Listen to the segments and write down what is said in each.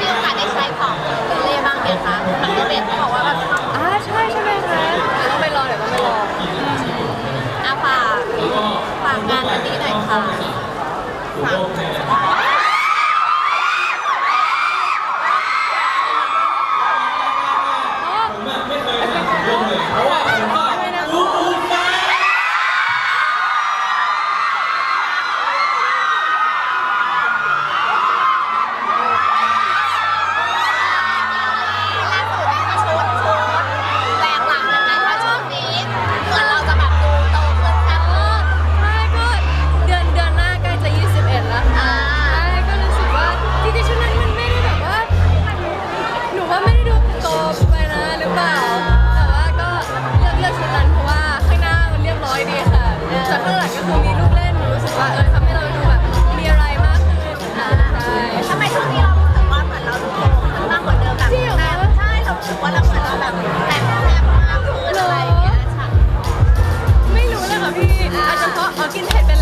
มีโอกาสได้ใช้ของคุณเล่บ้างไหมคะทางเด็กเขาบอกว่าแบบอ่าใช่ใช่ไหมคะเดี๋ยวต้องไปรอเดี๋ยวต้องไปรออาฝากฝากงานวันนี้หน่อยค่ะฝาก บบแอบแอบมากไเยไม่รู้เลยค่ะพี่เฉพาะเอากินเผ็ดไป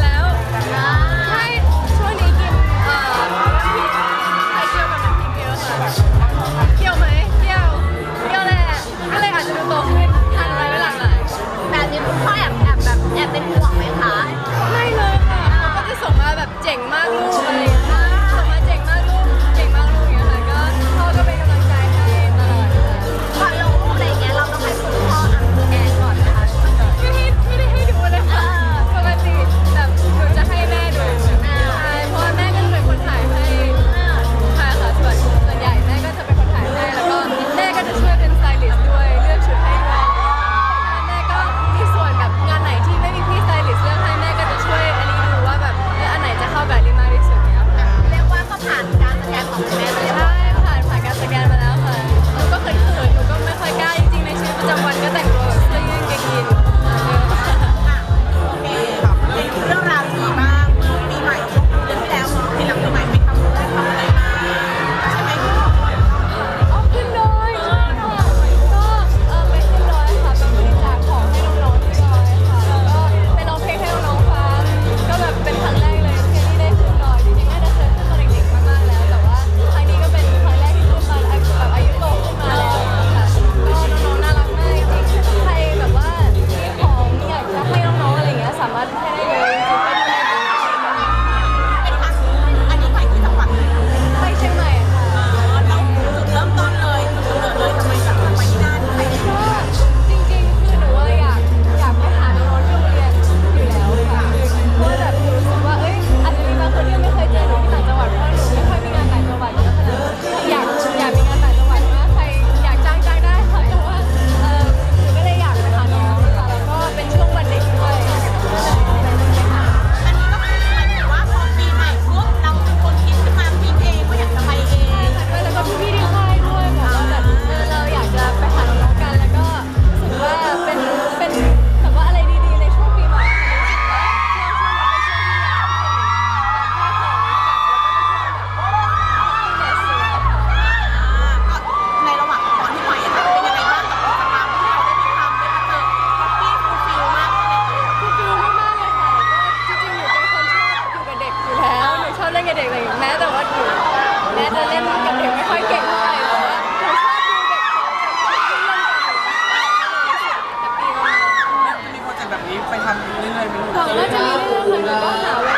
ทำเรื่อยๆเป็นหวังว่าจะมีเรื่องเหมือนกับว่าหาเว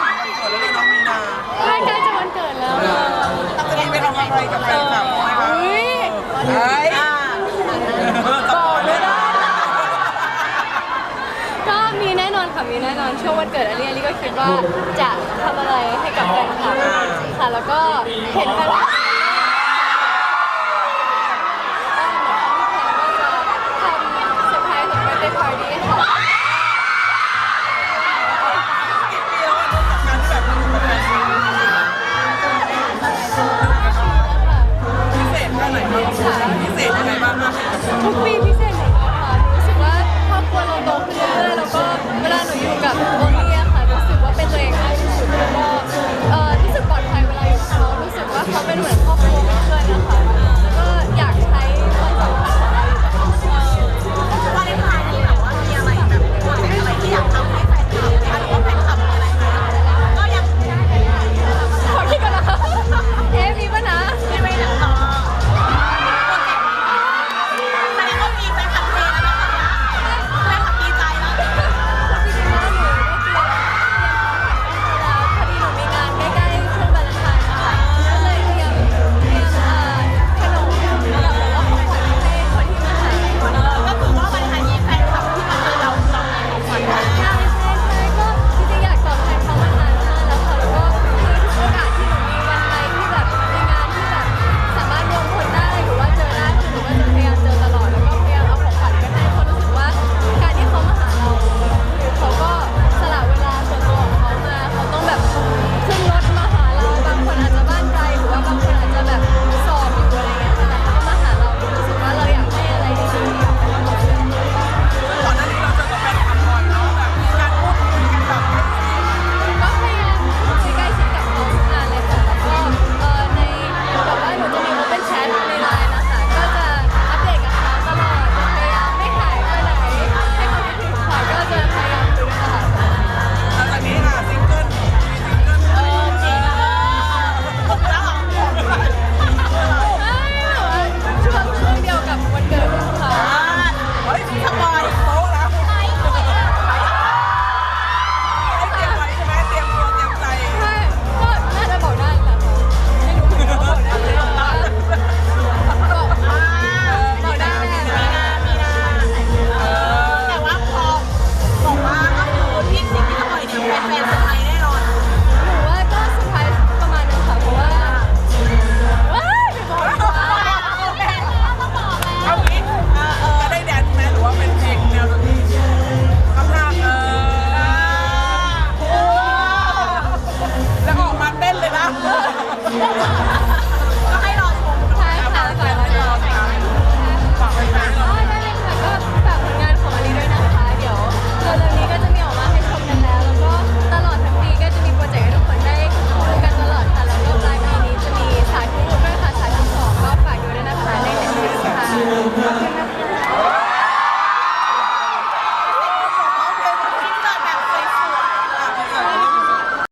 ลาเกิดล้นะมีนาใกล้จะวันเกิดแล้วอะจะมีไปทำอะไรกับแฟนคลับไหมคะเฮ้ยเฮ้ยบอกไม่ได้ก็มีแน่นอนค่ะมีแน่นอนช่วงวันเกิดอเลียอเลี่ก็คิดว่าจะทำอะไรให้กับแฟนคลับค่ะแล้วก็เห็นแฟนคลั พิ